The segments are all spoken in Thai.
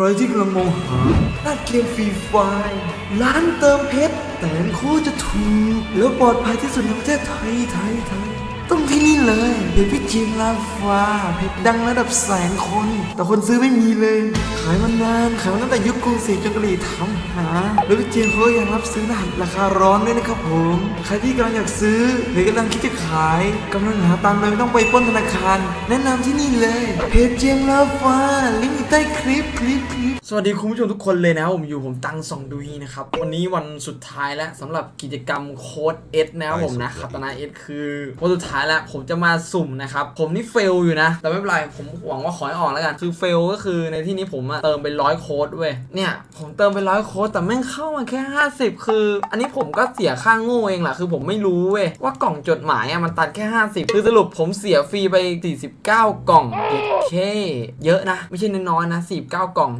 รที่กำลังมองหาร้านเกมฟรีไฟล์ร้านเติมเพชรแต่งคู่จะถูก แล้วปลอดภัยที่สุดในประเทศไทยไทยไทยต้องที่นี่เลยเพจพี่จิมลาฟ้าเพจดังระดับแสนคน แต่คนซื้อไม่มีเลย ขายมานาน ขายตั้งแต่ยุคกรุงศรีจนกะหรี่ทำหา แล้วพี่เจมเขายังรับซื้อรหัสราคาร้อนด้วยนะครับผม ใครที่กำลังอยากซื้อ หรือกำลังคิดจะขายกำลังหาตังค์เลยไม่ต้องไปปล้นธนาคาร แนะนำที่นี่เลย เพจเจมลาฟ้า ลิงก์อยู่ใต้คลิปคลิปคลิป สวัสดีคุณผู้ชมทุกคนเลยนะครับผมอยู่ผมตังสองดุยนะครับ วันนี้วันสุดท้ายแล้วสำหรับกิจกรรมโค้ดเอสนะครับผมนะคาตนาเอสคือวันสุดท้ายแล้วผมจะมาสุ่มนะครับผมนี่เฟลอยู่นะ แต่ไม่เป็นไรผมหวังว่าขอให้ออกแล้วกันคือเฟลก็คือในที่นี้ผมอะเติมไปร้อยโคดเว้ย เนี่ยผมเติมไปร้อยโค้ดแต่แม่งเข้ามาแค่ 50 คือ อันนี้ผมก็เสียค่างโง่เองแหละคือผมไม่รู้เว้ยว่ากล่องจดหมายอะมันตัดแค่ 50 คือสรุปผมเสียฟรีไป 49 กล่องโอเค เยอะนะ ไม่ใช่น้อยๆนะ49 กล่อง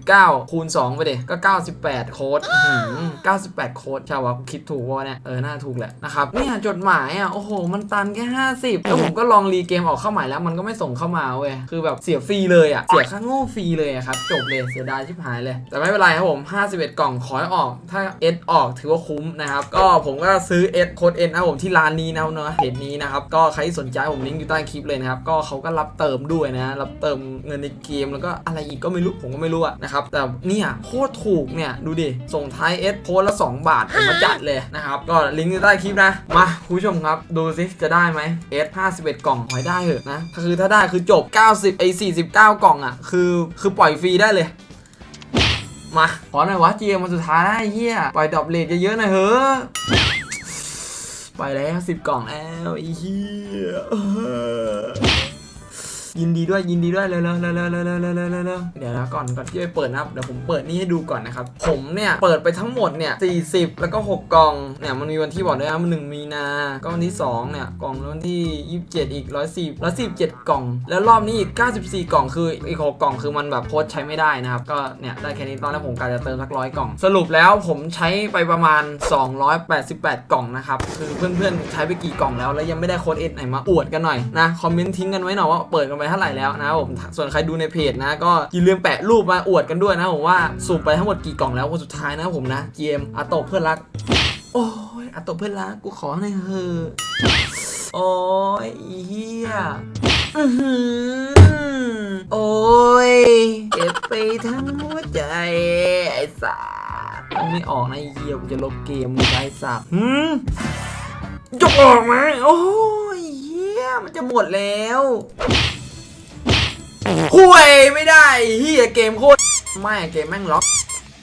49 คูณ 2 ไปเด็ก็ 98 โค้ดหือ98 โค้ดใช่วะกูคิดถูกวะเนี่ย เออ น่าถูกแหละนะครับ เนี่ยจดหมายอะ โอ้โห มันตันแค่ 50 แล้วผมก็ลองรีเกมออกเข้าใหม่แล้วมันก็ไม่ส่งเข้ามาเว้ย คือแบบเสียฟรีเลยอะ เสียค่าโง่ฟรีเลยอะครับ จบเลยเสียดายชิบหายเลย แต่ไม่เป็นไรครับผม 51 กล่องขอให้ออก ถ้า S ออกถือว่าคุ้มนะครับ ก็ผมก็ซื้อ S โค้ด N นะครับผมที่ร้านนี้นะเนอะเพจนี้นะครับ ก็ใครที่สนใจผมลิงก์อยู่ใต้คลิปเลยนะครับ ก็เขาก็รับเติมด้วยนะ รับเติมเงินในเกมแล้วก็อะไรอีกก็ไม่รู้ ผมก็ไม่รู้นะครับ แต่เนี่ยโคตรถูกเนี่ย ดูดิ ส่งท้าย S โพสต์ละ 2 บาทผมมาจัดเลยนะครับ ก็ลิงก์อยู่ใต้คลิปนะ มาคุณผู้ชมครับ ดูสิจะได้ไหม S 51 กล่องขอให้ได้เถอะนะ คือถ้าได้คือจบ 90ไอ้49 กล่องอะคือ คือปล่อยฟรีได้เลย มา ขอหน่อยวะเจียมาสุดท้ายแล้วไอ้เฮียปล่อยดรอปเลทเยอะๆหน่อยเฮ้อะไปแล้วสิบกล่องแล้วไอ้เฮีย ยินดีด้วยยินดีด้วยเร็วๆเร็วๆเร็วๆเร็วๆเร็วๆเร็วๆเร็วๆเดี๋ยวนะก่อนก่อนที่จะไปเปิดนะครับเดี๋ยวผมเปิดนี่ให้ดูก่อนนะครับ ผมเนี่ยเปิดไปทั้งหมดเนี่ย40 แล้วก็ 6 กล่องเนี่ยมันมีวันที่บอกด้วยนะมันหนึ่งมีนาก็วันที่ 2 เนี่ย กล่องวันที่ 27 อีก 110 117 กล่อง แล้วรอบนี้อีก 94 กล่องคืออีก 6 กล่องคือมันแบบโพสต์ใช้ไม่ได้นะครับ ก็เนี่ยได้แค่นี้ตอนแรกผมกะจะเติมสักร้อยกล่อง สรุปแล้วผมใช้ไปประมาณ 288 กล่องนะครับคือเพื่อนๆใช้ไปกี่กล่องแล้วแล้วยังไม่ได้โค้ดเอ็ดไหนมาอวดกันหน่อยนะคอมเมนต์ทิ้งกันไว้หน่อยว่าเปิดกันไปเท่าไหร่แล้วนะผมส่วนใครดูในเพจนะก็อย่าลืมแปะรูปมาอวดกันด้วยนะผมว่าสุ่มไปทั้งหมดกี่กล่องแล้ววันสุดท้ายนะผมนะเกมอาโตเพื่อนรัก โอ้ยอาโตเพื่อนรักกูขอหน่อยเถอะโอ้ยเฮียโอ้ยเก็บไปทั้งหัวใจไอ้สัสต้องไม่ออกนะเฮียกูจะลบเกมมึงไอ้สัสหืมจะออกไหมโอ้ยเฮียมันจะหมดแล้ว คุยไม่ได้เฮียเกมโคตรไม่เกมแม่งล็อก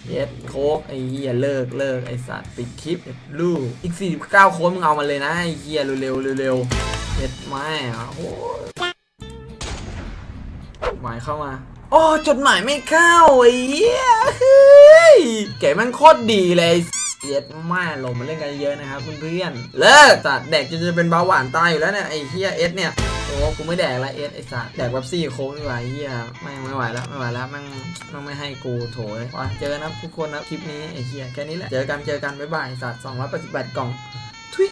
เย็ดโคกไอ้เฮียเลิกเลิกไอ้สัตว์ปิดคลิปลูกอีก 49 โค้ดมึงเอามาเลยนะไอ้เฮียเร็วๆเร็วๆเย็ดแม่โอ้หมายเข้ามาโอ้จดหมายไม่เข้าไอ้เฮียเฮ้ยเก๋มันโคตรดีเลย เย็ดแม่ลงมาเล่นกันเยอะนะครับเพื่อนๆเลิกตัดแดกจนจะเป็นเบาหวานตายอยู่แล้วเนี่ยไอ้เฮียเอสเนี่ยโอ้กูไม่แดกละเอสไอสัตว์แดกแบบซี่โค้งดีกว่าไอ้เฮียไม่ไม่ไหวแล้วไม่ไหวแล้วมันมันไม่ให้กูโถยว่ะเจอกันนะทุกคนนะคลิปนี้ไอ้เฮียแค่นี้แหละเจอกันเจอกันบ๊ายบายไอ้สัตว์288กล่องทุย